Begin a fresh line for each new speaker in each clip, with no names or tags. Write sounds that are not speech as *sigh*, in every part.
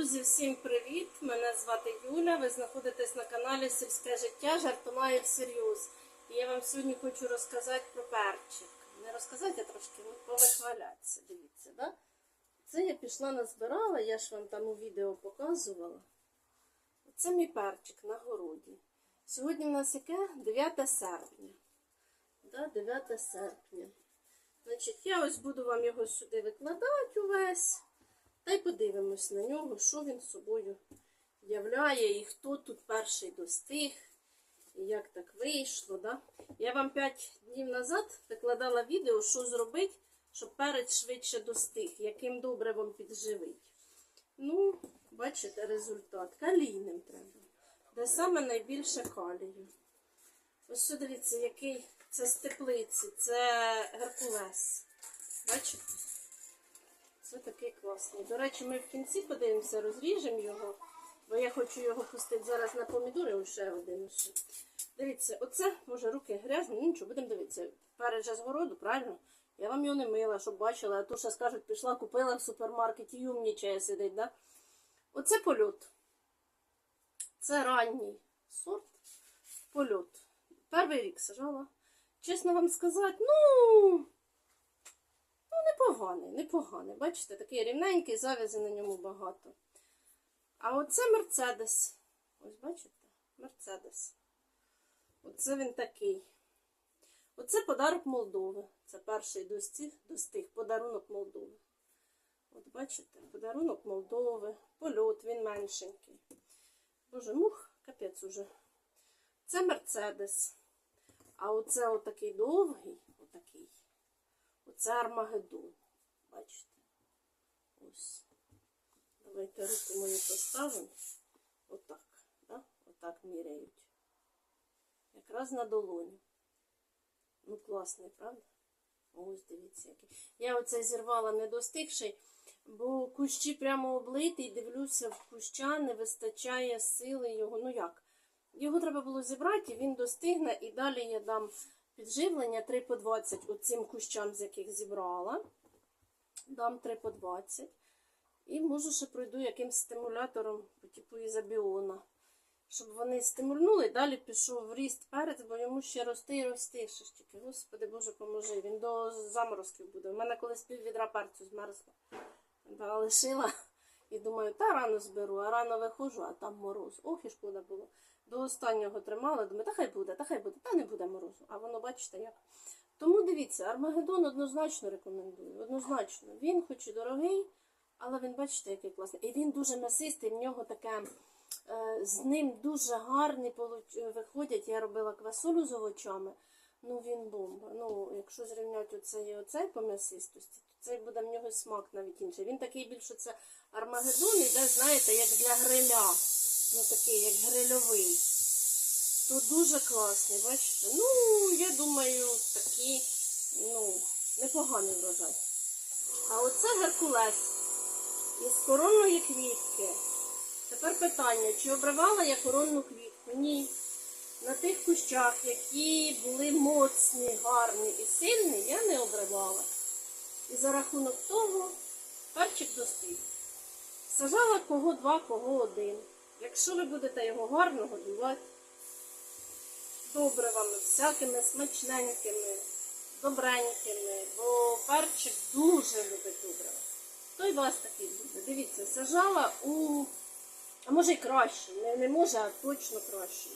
Друзі, всім привіт! Мене звати Юля. Ви знаходитесь на каналі Сільське життя Жартомаю всерйоз. І я вам сьогодні хочу розказати про перчик. Не розказати, а трошки ну, повихвалятися. Дивіться, да? Це я пішла назбирала, я ж вам там у відео показувала. Це мій перчик на городі. Сьогодні в нас яке? 9 серпня. Да, 9 серпня. Значить, я ось буду вам його сюди викладати увесь. Та й подивимось на нього, що він собою являє і хто тут перший достиг, і як так вийшло. Да? Я вам 5 днів назад викладала відео, що зробити, щоб перець швидше достиг, яким добривом підживить. Ну, бачите, результат. Калійним треба. Де саме найбільше калію. Ось сюди дивіться, який це з теплиці, це Геркулес. Бачите? Це такий класний. До речі, ми в кінці подивимося, розріжемо його, бо я хочу його пустити зараз на помідори, ще один. Ще. Дивіться, оце, може, руки грязні, нічого, будемо дивитися. Перед же з городу, правильно? Я вам його не мила, щоб бачила, а то ще скажуть, пішла, купила в супермаркеті і умнічає сидить, да? Оце польот. Це ранній сорт польот. Перший рік сажала. Чесно вам сказати, ну. Ну, непоганий, непоганий. Бачите, такий рівненький, зав'язи на ньому багато. А оце Мерцедес. Ось бачите? Мерцедес. Оце він такий. Оце подарок Молдови. Це перший достиг, достиг подарунок Молдови. От бачите, подарунок Молдови, польот, він меншенький. Боже, мух, капець уже. Це Мерцедес. А оце отакий довгий. Оце Армагеддон. Бачите? Ось. Давайте руки мої поставимо. Отак. Да? Отак міряють. Якраз на долоні. Ну, класний, правда? Ось дивіться, який. Я оце зірвала недостигший, бо кущі прямо облиті, і дивлюся, в куща не вистачає сили його. Ну як? Його треба було зібрати, він достигне, і далі я дам підживлення 3 по 20 оцим кущам, з яких зібрала. Дам 3 по 20. І може ще пройду якимсь стимулятором по типу ізобіона. Щоб вони стимульнули, далі пішов ріст перець, бо йому ще рости і рости. Ще ж тільки, Господи Боже, поможи. Він до заморозків буде. У мене колись пів відра перцю змерзла. Лишила і думаю, та рано зберу, а рано виходжу, а там мороз. Ох, і шкода було. До останнього тримала, думаю, та хай буде, та хай буде, та не буде морозу. А воно, бачите, як. Тому дивіться, Армагеддон однозначно рекомендую. Однозначно. Він хоч і дорогий, але він, бачите, який класний. І він дуже м'ясистий, в нього таке. е, З ним дуже получ- виходять. Я робила квасолю з овочами. Ну він бомба. Ну, якщо зрівняти оцей і оцей по м'ясистості, то цей буде в нього смак навіть інший. Він такий більше це Армагеддон іде, знаєте, як для гриля. Ну такий, як грильовий. То дуже класний, бачите? Ну, я думаю, такий, ну, непоганий врожай. А оце Геркулес із коронної квітки. Тепер питання, чи обривала я коронну квітку? Ні. На тих кущах, які були моцні, гарні і сильні, я не обривала. І за рахунок того перчик достиг. Сажала кого два, кого один. Якщо ви будете його гарно годувати, добривами, всякими смачненькими, добренькими, бо перчик дуже любить добрива. То й вас такий буде. Дивіться, сажала у, а може й краще, не, не може, а точно краще.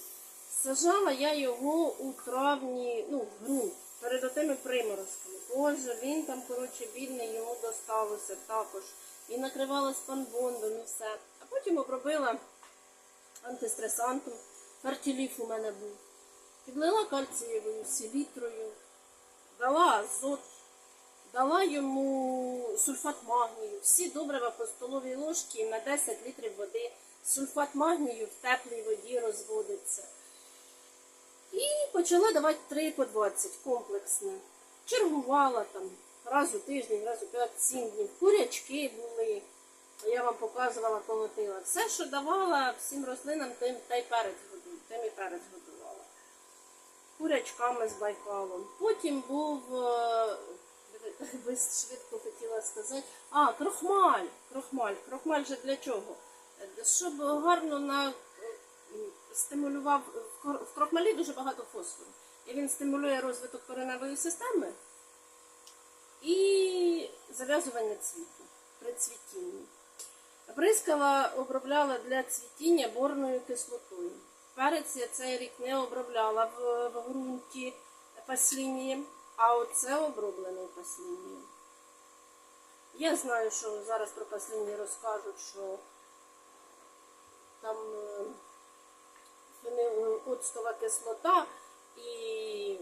Сажала я його у травні, ну, в ґрунт, перед тими приморозками. Боже, він там, коротше, бідний, йому доставився також. І накривала спанбондом і все. А потім обробила антистресантом. Фертиліф у мене був. Підлила кальцієвою селітрою, дала азот, дала йому сульфат магнію. Всі добрива по столовій ложці на 10 літрів води. Сульфат магнію в теплій воді розводиться. І почала давати 3 по 20 комплексне. Чергувала там раз у тиждень, раз у 5-7 днів. Курячки були. Я вам показувала, колотила. Все, що давала всім рослинам, тим та й перець годувала. Тим і перець годувала. Курячками з байкалом. Потім був, е, *laughs* швидко хотіла сказати, а, крохмаль. Крохмаль. Крохмаль же для чого? щоб гарно на стимулював в в крохмалі дуже багато фосфору. І він стимулює розвиток кореневої системи і зав'язування цвіту при цвітінні. Бризкала обробляла для цвітіння борною кислотою. Перець я цей рік не обробляла в, в ґрунті паслінієм, а оце оброблений паслінієм. Я знаю, що зараз про паслінні розкажуть, що там е, оцтова кислота і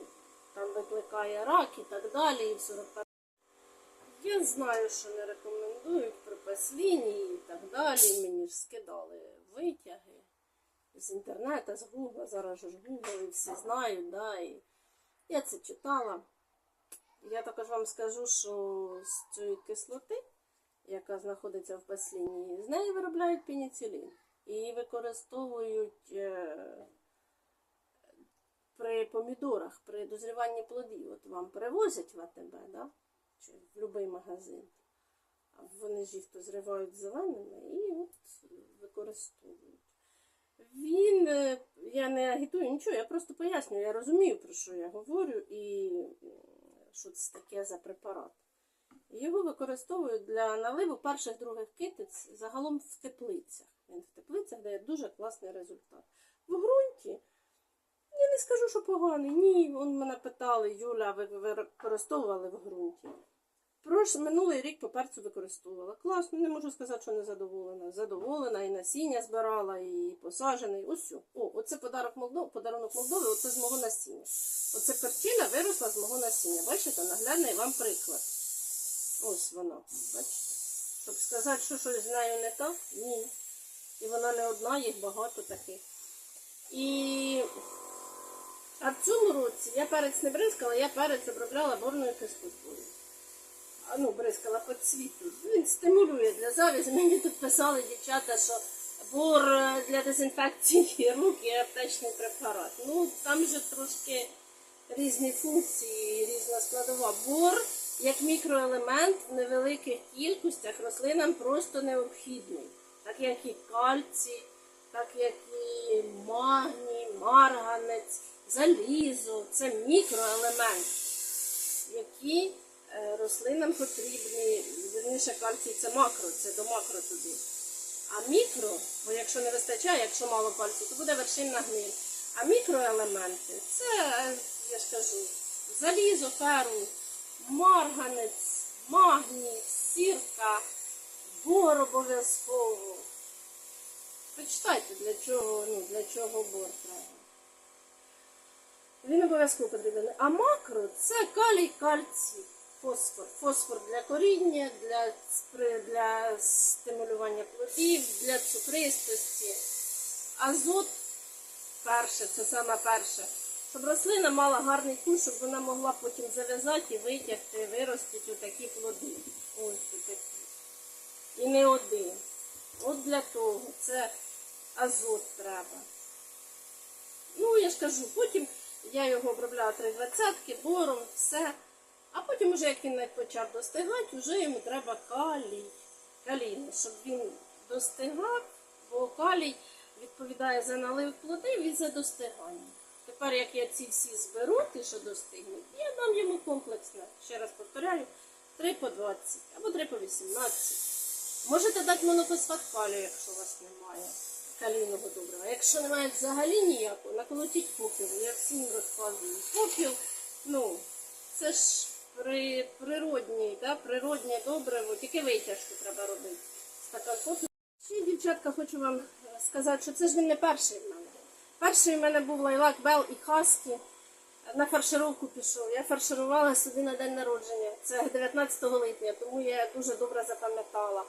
там викликає рак і так далі. І в 41 я знаю, що не рекомендують при пасліні і так далі. Мені ж скидали витяги з інтернету, з Гугла. Зараз ж Гугл і всі знають, да, і я це читала. Я також вам скажу, що з цієї кислоти, яка знаходиться в пасліні, з неї виробляють пеніцилін. І використовують е, при помідорах, при дозріванні плодів. От вам перевозять в АТБ, да? чи в будь-який магазин. Вони ж їх то зривають зеленими і от використовують. Він, е, я не агітую нічого, я просто пояснюю, я розумію, про що я говорю і що це таке за препарат. Його використовують для наливу перших других китиць загалом в теплицях. Він в теплицях дає дуже класний результат. В ґрунті я не скажу, що поганий. Ні, вон мене питали, Юля, ви використовували в ґрунті. Прош, минулий рік по перцю використовувала. Класно, не можу сказати, що не задоволена. Задоволена, і насіння збирала, і посаджений. Ось. о. Оце подарок Молдов, подарунок Молдови, оце з мого насіння. Оце перчина виросла з мого насіння. Бачите, наглядний вам приклад. Ось вона. Бачите? Щоб сказати, що щось з нею не так, ні. І вона не одна, їх багато таких. І а в цьому році я перець не бризкала, я перець обробляла борною кислотою. Ну, бризкала по цвіту. Він стимулює для завязі. Мені тут писали дівчата, що бор е, для дезінфекції *laughs* рук і аптечний препарат. Ну, там же трошки різні функції, різна складова. Бор як мікроелемент в невеликих кількостях рослинам просто необхідний, так як і кальцій, так як і магній, марганець, залізо. Це мікроелемент, які рослинам потрібні. Вірніше кальцій це макро, це до макро туди. А мікро, бо якщо не вистачає, якщо мало кальцію, то буде вершинна гниль. А мікроелементи це, е, я ж кажу, залізо, феру, марганець, магній, сірка, бор обов'язково. Почитайте, для чого, ну, для чого бор треба. Він обов'язково потрібен. А макро це калій, кальцій, фосфор. Фосфор для коріння, для, для стимулювання плодів, для цукристості. Азот перше, це саме перше. Щоб рослина мала гарний куш, щоб вона могла потім зав'язати і витягти, виростити отакі плоди. Ось отакі. І не один. От для того. Це азот треба. Ну, я ж кажу, потім я його обробляла 320 бором, все. А потім, уже як він почав достигати, вже йому треба калій. Калійний, щоб він достигав, бо калій відповідає за налив плодів і за достигання. Тепер, як я ці всі зберу, ті, що достигнуть, я дам йому комплексне, ще раз повторяю, 3 по 20 або 3 по 18. Можете дати монофосфат калію, якщо у вас немає калійного добрива. Якщо немає взагалі ніякого, наколотіть попіл. Я всім розказую. Попіл, ну, це ж при, природній, да, природнє добриво, тільки витяжку треба робити. Попіл. Ще, дівчатка, хочу вам сказати, що це ж не перший в мене. Перший в мене був лайлак Бел і Хаскі. На фаршировку пішов. Я фарширувала собі на день народження. Це 19 липня, тому я дуже добре запам'ятала.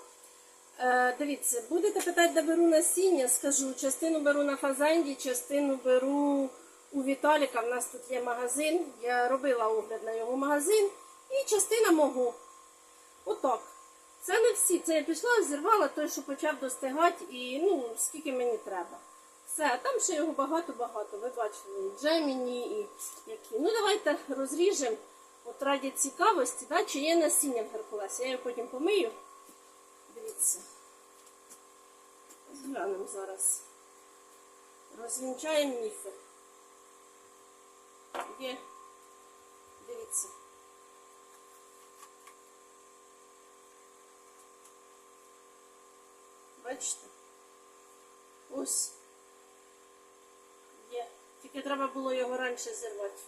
Е, дивіться, будете питати, де беру насіння, скажу. Частину беру на фазенді, частину беру у Віталіка. В нас тут є магазин. Я робила огляд на його магазин. І частина мого. Отак. Це не всі. Це я пішла, зірвала той, що почав достигати, і ну, скільки мені треба. Все, там ще його багато-багато. Ви бачили, і Джеміні, і які. Ну, давайте розріжемо. От раді цікавості, да, чи є насіння в Геркулесі. Я його потім помию. Дивіться. Глянемо зараз. Розвінчаємо міфи. Є. Дивіться. Бачите? Ось. Є. Тільки треба було його раніше зірвати.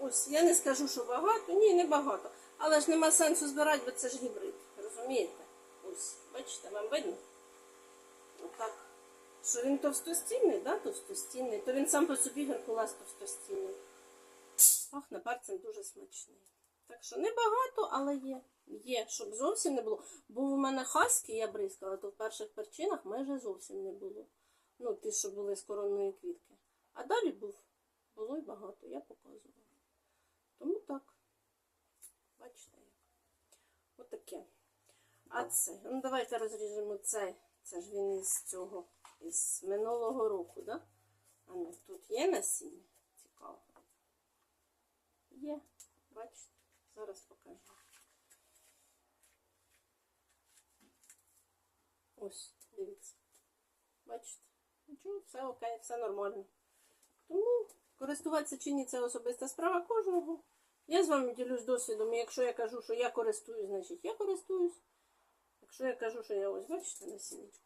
Ось, я не скажу, що багато. Ні, не багато. Але ж нема сенсу збирати, бо це ж гібрид. Розумієте? Ось, бачите, вам видно? Отак. Що він товстостінний, да, товстостінний, то він сам по собі геркулес товстостінний. Пахне перцем дуже смачний. Так що небагато, але є. Є, щоб зовсім не було. Був у мене хаски, я бризкала, то в перших перчинах майже зовсім не було. Ну, ті, що були з коронної квітки. А далі був. Було й багато, я показувала. Тому так. Бачите як. Отаке. А це. Ну давайте розріжемо цей. Це ж він із цього, із минулого року, да? А ну тут є насіння? Цікаво. Є, бачите, зараз покажу. Ось, дивіться. Бачите? Нічого, все окей, все нормально. Тому користуватися чи ні це особиста справа кожного. Я з вами ділюсь досвідом. І якщо я кажу, що я користуюсь, значить я користуюсь. Якщо я кажу, що я ось, бачите, насіннячко.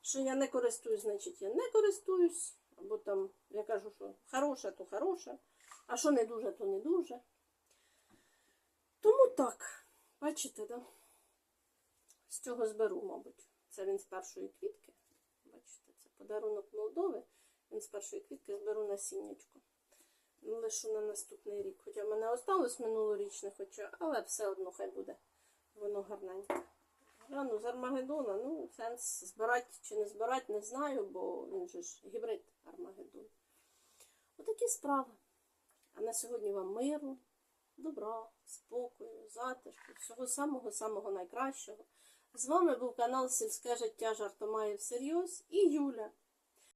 Що я не користуюсь, значить я не користуюсь. Або там я кажу, що хороше, то хороше. А що не дуже, то не дуже. Тому так, бачите, да? з цього зберу, мабуть. Це він з першої квітки. Бачите, це подарунок Молдови. Він з першої квітки зберу насіннячко. Ну, лишу на наступний рік. Хоча в мене осталось минулорічне, хоча, але все одно хай буде. Воно гарненьке. Рану з Армагеддона, ну, сенс збирати чи не збирати, не знаю, бо він же ж гібрид Армагеддон. Отакі справи. А на сьогодні вам миру, добра, спокою, затишку, всього самого-самого найкращого. З вами був канал Сільське життя Жартомає всерйоз і Юля.